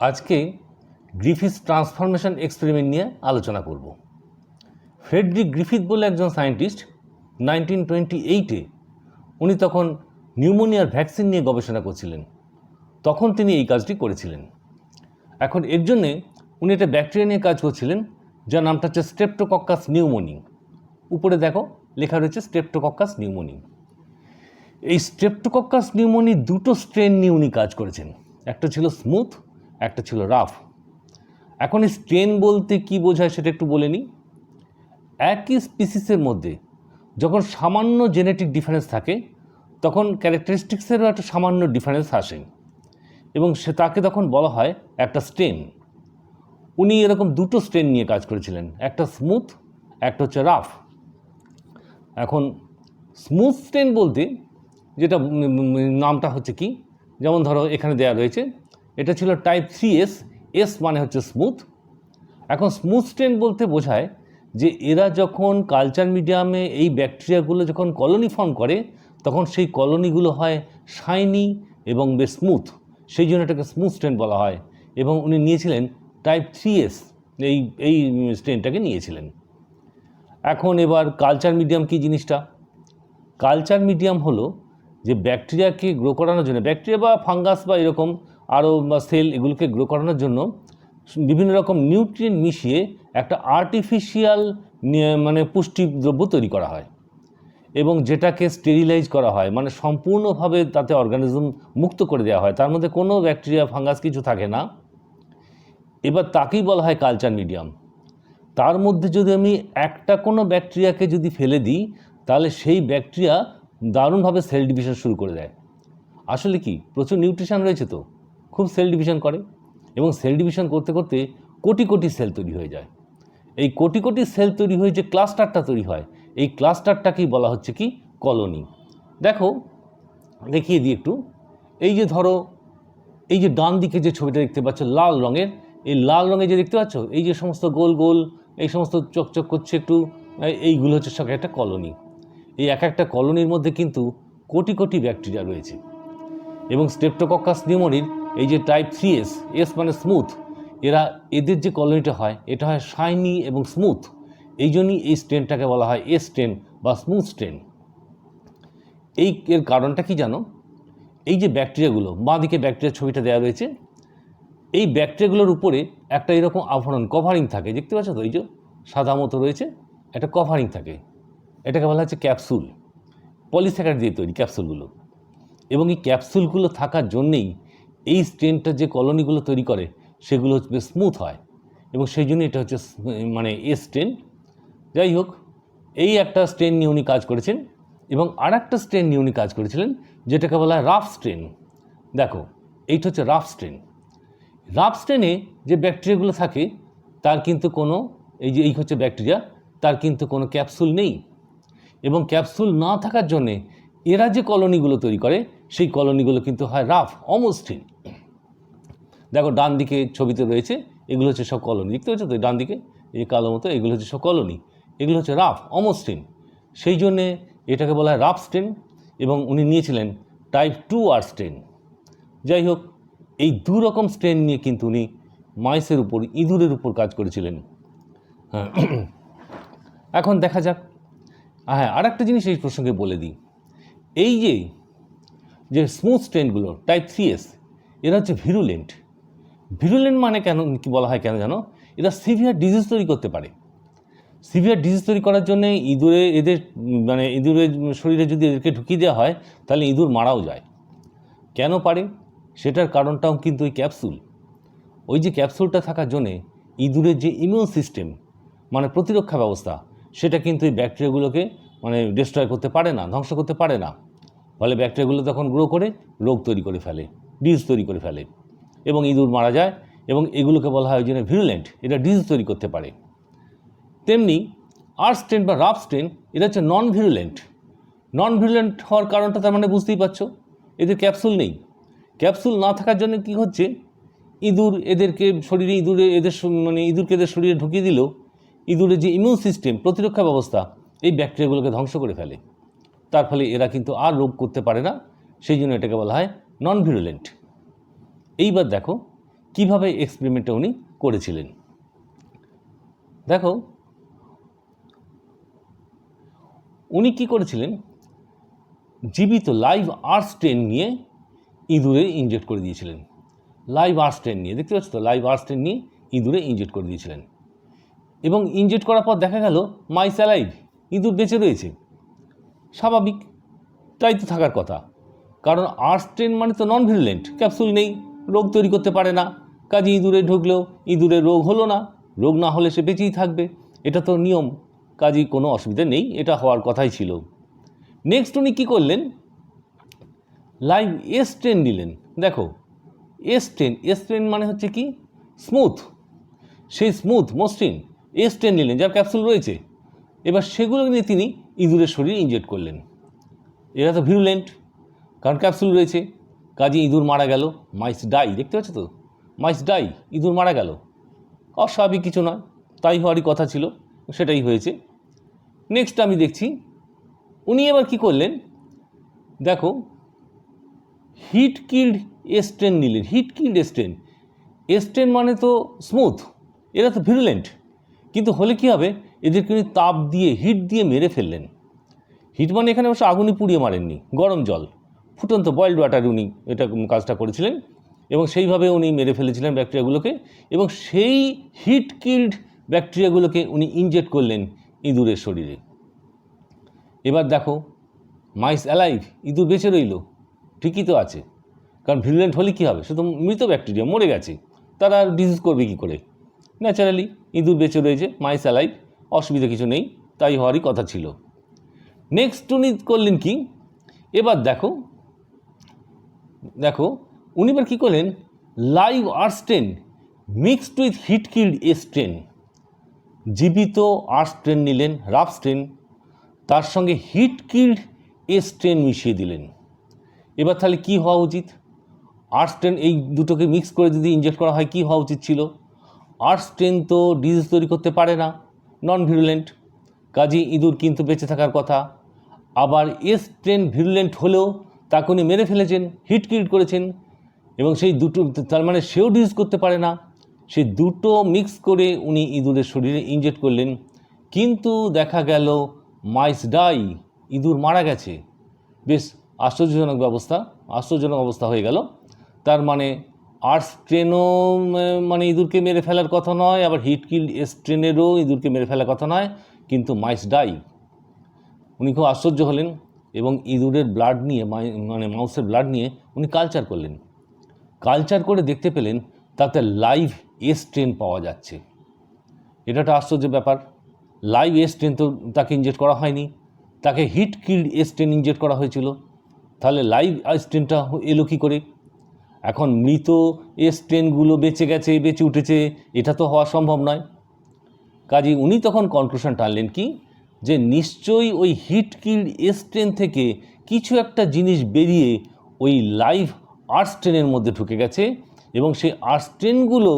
আজকে গ্রিফিস transformation experiment নিয়ে আলোচনা করব। ফ্রেডরিক গ্রিফিথ বলে একজন সায়েন্টিস্ট নাইনটিন টোয়েন্টি এইটে উনি তখন নিউমোনিয়ার ভ্যাকসিন নিয়ে গবেষণা করছিলেন। তখন তিনি এই কাজটি করেছিলেন। এখন এর জন্যে উনি একটা ব্যাকটেরিয়া নিয়ে কাজ করছিলেন, যার নামটা হচ্ছে স্টেপটোকক্কাস নিউমোনি। উপরে দেখো, লেখা রয়েছে স্টেপটোকক্কাস নিউমোনি। এই স্ট্রেপ্টোকক্কাস নিউমোনি দুটো স্ট্রেন নিয়ে উনি কাজ করেছেন। একটা ছিল স্মুথ একটা ছিল রাফ। এখন স্ট্রেন বলতে কি বোঝায় সেটা একটু বলে নিই। একই স্পিসিসের মধ্যে যখন সামান্য জেনেটিক ডিফারেন্স থাকে, তখন ক্যারেক্টারিস্টিক্সেরও একটা সামান্য ডিফারেন্স আসে এবং সে তাকে তখন বলা হয় একটা স্ট্রেন উনি এরকম দুটো স্ট্রেন নিয়ে কাজ করেছিলেন, একটা স্মুথ একটা হচ্ছে রাফ। এখন স্মুথ স্ট্রেন বলতে যেটা নামটা হচ্ছে কি? যেমন ধরো এখানে দেয়া রয়েছে এটা ছিল টাইপ থ্রি এস এস মানে হচ্ছে স্মুথ এখন স্মুথ স্ট্রেন বলতে বোঝায় যে এরা যখন কালচার মিডিয়ামে এই ব্যাকটেরিয়াগুলো যখন কলোনি ফর্ম করে, তখন সেই কলোনিগুলো হয় শাইনি এবং বেশ স্মুথ সেই জন্য এটাকে স্মুথ স্ট্রেন বলা হয় এবং উনি নিয়েছিলেন টাইপ থ্রি এস এই এই স্ট্রেনটাকে নিয়েছিলেন। এখন এবার কালচার মিডিয়াম কি জিনিসটা? কালচার মিডিয়াম হলো যে ব্যাকটেরিয়াকে গ্রো করানোর জন্য ব্যাকটেরিয়া বা ফাঙ্গাস বা এরকম আরও সেল এগুলোকে গ্রো করানোর জন্য বিভিন্ন রকম নিউট্রিয়েন্ট মিশিয়ে একটা আর্টিফিশিয়াল মানে পুষ্টি দ্রব্য তৈরি করা হয়। এবং যেটাকে স্টেরিলাইজ করা হয় মানে সম্পূর্ণভাবে তাতে অর্গানিজম মুক্ত করে দেওয়া হয়। তার মধ্যে কোনো ব্যাকটেরিয়া ফাঙ্গাস কিছু থাকে না। এবার তাকেই বলা হয় কালচার মিডিয়াম তার মধ্যে যদি আমি একটা কোনো ব্যাকটেরিয়াকে যদি ফেলে দিই, তাহলে সেই ব্যাকটেরিয়া দারুণভাবে সেল ডিভিশন শুরু করে দেয়। আসলে কি? প্রচুর নিউট্রিশন রয়েছে তো। খুব সেল ডিভিশন করে এবং সেল ডিভিশন করতে করতে কোটি কোটি সেল তৈরি হয়ে যায়। এই কোটি কোটি সেল তৈরি হয়ে যে ক্লাস্টারটা তৈরি হয়, এই ক্লাস্টারটাকেই বলা হচ্ছে কি? কলোনি। দেখো, দেখিয়ে দিই একটু। এই যে ধরো, এই যে ডান দিকে যে ছবিটা দেখতে পাচ্ছ, লাল রঙের, এই লাল রঙে যে দেখতে পাচ্ছ, এই যে সমস্ত গোল গোল, এই সমস্ত চকচক করছে একটু এইগুলো হচ্ছে সব একটা কলোনি। এই এক একটা কলোনির মধ্যে কিন্তু কোটি কোটি ব্যাকটেরিয়া রয়েছে। এবং স্টেপটোকক্কাস নিউমোনির এই যে টাইপ থ্রি এস এস মানে স্মুথ এরা এদের যে কলোনিটা হয়, এটা হয় শাইনি এবং স্মুথ এই জন্যই এই স্ট্রেনটাকে বলা হয় এস স্ট্রেন বা স্মুথ স্ট্রেন এই এর কারণটা কি জানো? এই যে ব্যাকটেরিয়াগুলো বাঁদিকে ব্যাকটেরিয়ার ছবিটা দেওয়া রয়েছে, এই ব্যাকটেরিয়াগুলোর উপরে একটা এরকম আভরণ কভারিং থাকে, দেখতে পাচ্ছ তো? এই যে সাদা মতো রয়েছে, একটা কভারিং থাকে। এটাকে বলা হচ্ছে ক্যাপসুল পলিস্যাকার দিয়ে তৈরি ক্যাপসুলগুলো এবং এই ক্যাপসুলগুলো থাকার জন্যেই এই স্ট্রেনটা যে কলোনিগুলো তৈরি করে, সেগুলো হচ্ছে স্মুথ হয়। এবং সেই জন্য এটা হচ্ছে মানে এ স্ট্রেন। যাই হোক, এই একটা স্ট্রেন নিয়ে উনি কাজ করেছেন এবং আর একটা স্ট্রেন নিয়ে উনি কাজ করেছিলেন, যেটাকে বলা হয় রাফ স্ট্রেন। দেখো, এইটা হচ্ছে রাফ স্ট্রেন। রাফ স্ট্রেনে যে ব্যাকটেরিয়াগুলো থাকে, তার কিন্তু কোনো, এই যে এই হচ্ছে ব্যাকটেরিয়া, তার কিন্তু কোনো ক্যাপসুল নেই। এবং ক্যাপসুল না থাকার জন্যে এরা যে কলোনিগুলো তৈরি করে সেই কলোনিগুলো কিন্তু হয় রাফ অমসৃণ দেখো, ডান দিকে ছবিতে রয়েছে, এগুলো হচ্ছে সব কলোনি। দেখতে পাচ্ছ তো? ডান দিকে, এই কালো মতো, এগুলো হচ্ছে সব কলোনি। এগুলো হচ্ছে রাফ অমসৃণ সেই জন্যে এটাকে বলা হয় রাফ স্ট্রেন এবং উনি নিয়েছিলেন টাইপ টু আর স্ট্রেন যাই হোক, এই দু রকম স্ট্রেন নিয়ে কিন্তু উনি মাইসের উপর, ইঁদুরের উপর কাজ করেছিলেন। হ্যাঁ এখন দেখা যাক। হ্যাঁ আর একটা জিনিস এই প্রসঙ্গে বলে দিই। এই যে যে স্মুথ স্ট্রেনগুলো টাইপ থ্রি এস এরা হচ্ছে ভিরুলেন্ট ভিরুলেন্ট মানে কেন, কি বলা হয় কেন জানো? এরা সিভিয়ার ডিজিজ তৈরি করতে পারে। সিভিয়ার ডিজিজ তৈরি করার জন্য ইঁদুরে এদের মানে ইঁদুরের শরীরে যদি এদেরকে ঢুকিয়ে দেওয়া হয়, তাহলে ইঁদুর মারাও যায়। কেন পারে? সেটার কারণটাও কিন্তু ওই ক্যাপসুল ওই যে ক্যাপসুলটা থাকার জন্যে ইঁদুরের যে ইমিউন সিস্টেম মানে প্রতিরক্ষা ব্যবস্থা, সেটা কিন্তু এই ব্যাকটেরিয়াগুলোকে মানে ডিস্ট্রয় করতে পারে না, ধ্বংস করতে পারে না। ফলে ব্যাকটেরিয়াগুলো তখন গ্রো করে, রোগ তৈরি করে ফেলে, ডিজ তৈরি করে ফেলে। এবং ইঁদুর মারা যায় এবং এগুলোকে বলা হয় ওই জন্য ভিরুলেন্ট এটা ডিজ তৈরি করতে পারে। তেমনি আর স্ট্রেন বা রাফ স্ট্রেন এটা হচ্ছে নন ভিরুলেন্ট নন ভিরুলেন্ট হওয়ার কারণটা তার মানে বুঝতেই পারছ, এদের ক্যাপসুল নেই। ক্যাপসুল না থাকার জন্য কি হচ্ছে, ইঁদুর এদেরকে শরীরে, ইঁদুরে এদের মানে ইঁদুরকে এদের শরীরে ঢুকিয়ে দিল ইঁদুরের যে ইমিউন সিস্টেম প্রতিরক্ষা ব্যবস্থা, এই ব্যাকটেরিয়াগুলোকে ধ্বংস করে ফেলে। তার ফলে এরা কিন্তু আর রোগ করতে পারে না। সেই জন্য এটাকে বলা হয় নন ভিরুলেন্ট এইবার দেখো, কীভাবে এক্সপেরিমেন্টটা উনি করেছিলেন। দেখো, উনি কি করেছিলেন? জীবিত লাইভ আর্স ট্রেন নিয়ে ইঁদুরে ইনজেক্ট করে দিয়েছিলেন। লাইভ আর্স ট্রেন নিয়ে, দেখতে পাচ্ছ তো? লাইভ আর্স ট্রেন নিয়ে ইঁদুরে ইনজেক্ট করে দিয়েছিলেন। এবং ইনজেক্ট করার পর দেখা গেল মাইস অ্যালাইভ ইঁদুর বেঁচে রয়েছে। স্বাভাবিক, তাই তো থাকার কথা। কারণ আর্স ট্রেন মানে তো নন ভিরুলেন্ট ক্যাপসুল নেই, রোগ তৈরি করতে পারে না। কাজে ইঁদুরে ঢুকলেও ইঁদুরে রোগ হলো না, রোগ না হলে সে বেঁচেই থাকবে। এটা তো নিয়ম কাজেই কোনো অসুবিধা নেই, এটা হওয়ার কথাই ছিল। নেক্সট উনি কী করলেন? লাইভ এস ট্রেন নিলেন। দেখো এস ট্রেন এস ট্রেন মানে হচ্ছে কি? স্মুথ সেই স্মুথ মসৃণ এস ট্রেন নিলেন, যার ক্যাপসুল রয়েছে। এবার সেগুলো নিয়ে তিনি ইঁদুরের শরীরে ইনজেক্ট করলেন। এরা তো ভিরুলেন্ট কারণ ক্যাপসুল রয়েছে। কাজে ইঁদুর মারা গেল মাইস ডাই দেখতে পাচ্ছ তো? মাইস ডাই ইঁদুর মারা গেল। অস্বাভাবিক কিছু নয়, তাই হওয়ারই কথা ছিল, সেটাই হয়েছে। নেক্সট আমি দেখছি, উনি এবার কি করলেন? দেখো হিট কিল্ড এস্টেন নিলেন। হিট কিল্ড এস্টেন এস্টেন মানে তো স্মুথ এরা তো ভিরুলেন্ট কিন্তু হলে কি হবে? এদেরকে উনি তাপ দিয়ে, হিট দিয়ে মেরে ফেললেন। হিট মানে এখানে অবশ্য আগুনই পুড়িয়ে মারেননি, গরম জল। ফুটন্ত বয়েলড ওয়াটার উনি এটা কাজটা করেছিলেন এবং সেইভাবে উনি মেরে ফেলেছিলেন ব্যাকটেরিয়াগুলোকে এবং সেই হিট কিল্ড ব্যাকটেরিয়াগুলোকে উনি ইনজেক্ট করলেন ইঁদুরের শরীরে। এবার দেখো মাইস অ্যালাইভ ইঁদুর বেঁচে রইল, ঠিকই তো আছে। কারণ ভিরুলেন্ট হলে কী হবে? তো মৃত ব্যাকটেরিয়া মরে গেছে। তারা ডিজিজ করবে কী করে? ন্যাচারালি ইঁদুর বেঁচে রয়েছে মাইস অ্যালাইভ অসুবিধা কিছু নেই, তাই হওয়ারই কথা ছিল। নেক্সট উনি করলেন কি? এবার দেখো দেখো, উনি এবার কী করলেন? Live R strain mixed with heat killed S strain জীবিত আর্সটেন নিলেন রাফ স্ট্রেন তার সঙ্গে হিট কিল্ড এস্টেন মিশিয়ে দিলেন। এবার তাহলে কি হওয়া উচিত? আর্সটেন এই দুটোকে মিক্স করে যদি ইনজেক্ট করা হয়, কি হওয়া উচিত ছিল? আর্সটেন তো ডিজিজ তৈরি করতে পারে না নন ভিরুলেন্ট কাজী ইঁদুর কিন্তু বেঁচে থাকার কথা। আবার এস ট্রেন ভিরুলেন্ট হলেও তাকে উনি মেরে ফেলেছেন, হিট কিল করেছেন এবং সেই দুটো, তার মানে সেও ডিজিজ করতে পারে না। সেই দুটো মিক্স করে উনি ইঁদুরের শরীরে ইনজেক্ট করলেন। কিন্তু দেখা গেল মাইস ডাই, ইঁদুর মারা গেছে। বেশ আশ্চর্যজনক ব্যবস্থা, আশ্চর্যজনক অবস্থা হয়ে গেল। তার মানে আর্টস ট্রেনও মানে ইঁদুরকে মেরে ফেলার কথা নয়, আবার হিট কিল এস ট্রেনেরও ইঁদুরকে মেরে ফেলার কথা নয়, কিন্তু মাইস ডাই, উনি খুব আশ্চর্য হলেন এবং ইঁদুরের ব্লাড নিয়ে মানে মাউসের ব্লাড নিয়ে উনি কালচার করলেন। কালচার করে দেখতে পেলেন তাতে লাইভ এস ট্রেন পাওয়া যাচ্ছে। এটা একটা আশ্চর্য ব্যাপার। লাইভ এস ট্রেন তো তাকে ইনজেক্ট করা হয়নি, তাকে heat killed S strain inject করা হয়েছিল। তাহলে লাইভ এস ট্রেনটা এলো কী করে? এখন মৃত এস ট্রেনগুলো বেঁচে গেছে, বেঁচে উঠেছে, এটা তো হওয়া সম্ভব নয়। কাজে উনি তখন কনক্লুশন টানলেন কি, যে নিশ্চয়ই ওই হিট কিল্ড এস ট্রেন থেকে কিছু একটা জিনিস বেরিয়ে ওই লাইভ আর্টস ট্রেনের মধ্যে ঢুকে গেছে এবং সেই আর্টস ট্রেনগুলো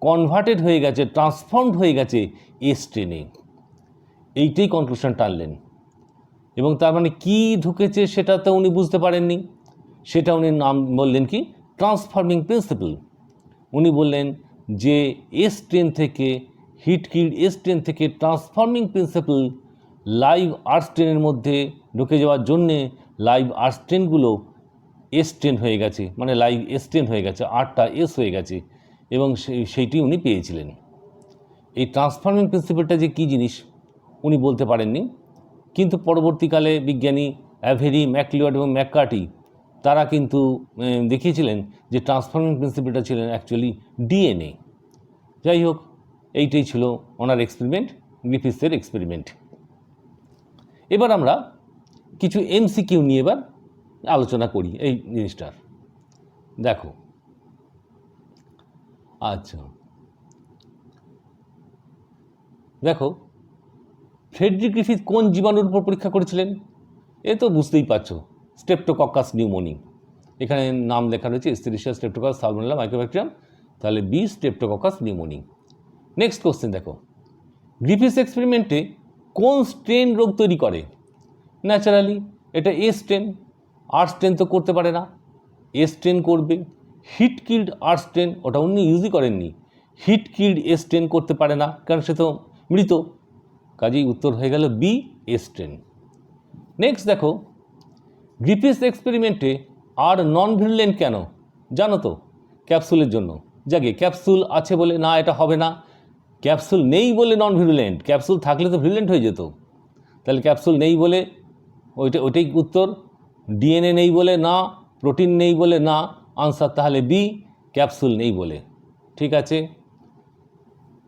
কনভার্টেড হয়ে গেছে ট্রান্সফর্মড হয়ে গেছে এস ট্রেনে এইটাই কনক্লুশন টানলেন। এবং তার মানে কী ঢুকেছে সেটা তো উনি বুঝতে পারেননি। সেটা উনি নাম বললেন কি ট্রান্সফর্মিং প্রিন্সিপাল উনি বললেন যে এস ট্রেন থেকে হিট কিল্ড এস ট্রেন থেকে ট্রান্সফর্মিং প্রিন্সিপাল লাইভ আর্টস ট্রেনের মধ্যে ঢুকে যাওয়ার জন্যে লাইভ আর্টস ট্রেনগুলো এস ট্রেন হয়ে গেছে মানে লাইভ এস ট্রেন হয়ে গেছে আটটা এস হয়ে গেছে এবং সেই- সেইটি উনি পেয়েছিলেন। এই ট্রান্সফর্মিং প্রিন্সিপালটা যে কী জিনিস, উনি বলতে পারেননি। কিন্তু পরবর্তীকালে বিজ্ঞানী অ্যাভেরি ম্যাকলিওয়ার্ড এবং ম্যাককার্টি তারা কিন্তু দেখিয়েছিলেন যে ট্রান্সফর্মিং প্রিন্সিপালটা ছিলেন অ্যাকচুয়ালি ডিএনএ যাই হোক, এইটাই ছিল ওনার এক্সপেরিমেন্ট গ্রিফিসের এক্সপেরিমেন্ট এবার আমরা কিছু এমসিকিউ নিয়ে এবার আলোচনা করি এই জিনিসটার। দেখো। আচ্ছা। দেখো ফ্রেডরিক গ্রিফিথ কোন জীবাণুর উপর পরীক্ষা করেছিলেন? এ তো বুঝতেই পারছ। স্টেপটোকক্কাস নিউমোনি এখানে নাম লেখা রয়েছে স্টেরিশিয়া স্টেপটোকাস সালমোনেলা মাইক্রোব্যাকটেরিয়াম তাহলে B streptococcus pneumoniae next question দেখো। গ্রিফিথস এক্সপেরিমেন্টে কোন স্ট্রেন রোগ তৈরি করে? ন্যাচারালি এটা এ স্ট্রেন আর স্ট্রেন তো করতে পারে না। এ স্ট্রেন করবে হিট কিল্ড আর স্ট্রেন ওটা উনি ইউজই করেননি। হিট কিল্ড এ স্ট্রেন করতে পারে না, কারণ সে তো মৃত। কাজেই উত্তর হয়ে গেল বি এ স্ট্রেন নেক্সট দেখো গ্রিফিস এক্সপেরিমেন্টে আর নন ভিরুলেন্ট কেন? জানো তো ক্যাপসুলের জন্য। যাকে ক্যাপসুল আছে বলে, না, এটা হবে না। ক্যাপসুল নেই বলে নন ভিরুলেন্ট ক্যাপসুল থাকলে তো ভিরুলেন্ট হয়ে যেত। তাহলে ক্যাপসুল নেই বলে, ওইটা, ওইটাই উত্তর। ডিএনএ নেই বলে, না। প্রোটিন নেই বলে, না। আনসার তাহলে বি ক্যাপসুল নেই বলে। ঠিক আছে?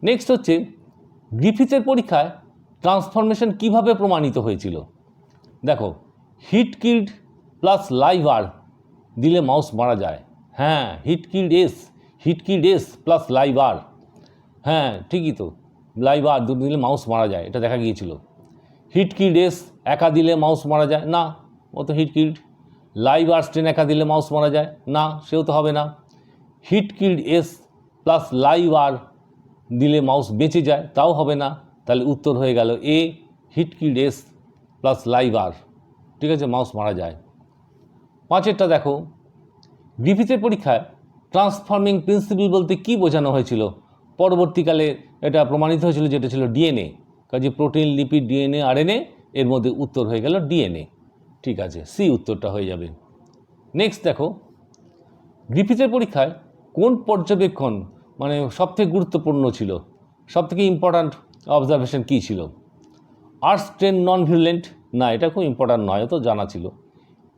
নেক্সট হচ্ছে গ্রিফিসের পরীক্ষায় ট্রান্সফরমেশন কীভাবে প্রমাণিত হয়েছিল? দেখো হিট কিল্ড প্লাস লাইভার দিলে মাউস মারা যায়। হ্যাঁ heat killed S, heat killed S plus live R হ্যাঁ ঠিকই তো। লাইভ আর দুটো দিলে মাউস মারা যায়, এটা দেখা গিয়েছিল। হিট কিল্ড এস একা দিলে মাউস মারা যায়, না, ও তো হিট কিল্ড লাইভ আর স্টেন একা দিলে মাউস মারা যায়, না, সেও তো হবে না। Heat killed S plus live R দিলে মাউস বেঁচে যায়, তাও হবে না। তাহলে উত্তর হয়ে গেল A, heat killed S plus live R ঠিক আছে মাউস মারা যায়। পাঁচেরটা দেখো গ্রিফিথের পরীক্ষায় ট্রান্সফর্মিং প্রিন্সিপাল বলতে কি বোঝানো হয়েছিল? পরবর্তীকালে এটা প্রমাণিত হয়েছিল যেটা ছিল ডিএনএ কাজে প্রোটিন লিপিড ডিএনএ আরএনএ এর মধ্যে উত্তর হয়ে গেল ডিএনএ ঠিক আছে সি উত্তরটা হয়ে যাবে। নেক্সট দেখো গ্রিফিথের পরীক্ষায় কোন পর্যবেক্ষণ মানে সবথেকে গুরুত্বপূর্ণ ছিল? সবথেকে ইম্পর্ট্যান্ট অবজারভেশন কী ছিল? আর্টস ট্রেন নন ভিরুলেন্ট না, এটা খুব ইম্পর্ট্যান্ট নয় তো জানা ছিল।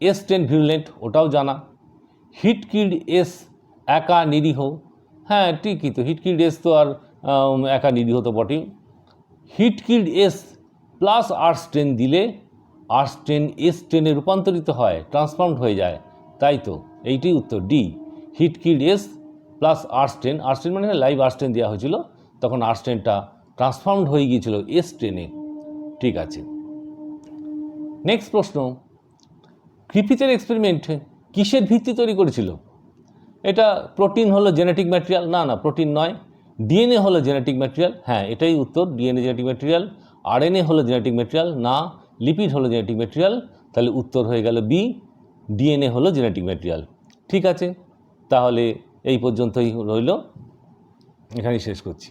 এস টেন ভিরুলেন্ট ওটাও জানা। হিট কিল্ড এস একা নিরীহ। হ্যাঁ ঠিকই তো হিট কিল্ড এস তো আর একা নিরীহ তো বটেই। Heat killed S plus arts strain দিলে আর্টস টেন এস টেনে রূপান্তরিত হয় ট্রান্সফর্মড হয়ে যায়। তাই তো, এইটাই উত্তর D hit killed S plus arts ten arts ten মানে লাইভ আর্টস টেন দেওয়া হয়েছিল, তখন আর্টস টেনটা ট্রান্সফর্মড হয়ে গিয়েছিল এস টেনে ঠিক আছে। নেক্সট প্রশ্ন ক্রিফিথের এক্সপেরিমেন্ট কিসের ভিত্তি তৈরি করেছিল? এটা প্রোটিন হলো জেনেটিক ম্যাটেরিয়াল না না প্রোটিন নয়। ডিএনএ হলো জেনেটিক ম্যাটেরিয়াল হ্যাঁ এটাই উত্তর। ডিএনএ জেনেটিক ম্যাটেরিয়াল আরএনএ হলো জেনেটিক ম্যাটেরিয়াল না লিপিড হলো জেনেটিক ম্যাটেরিয়াল তাহলে উত্তর হয়ে গেল বি ডিএনএ হলো জেনেটিক ম্যাটেরিয়াল ঠিক আছে, তাহলে এই পর্যন্তই রইল। এখানেই শেষ করছি।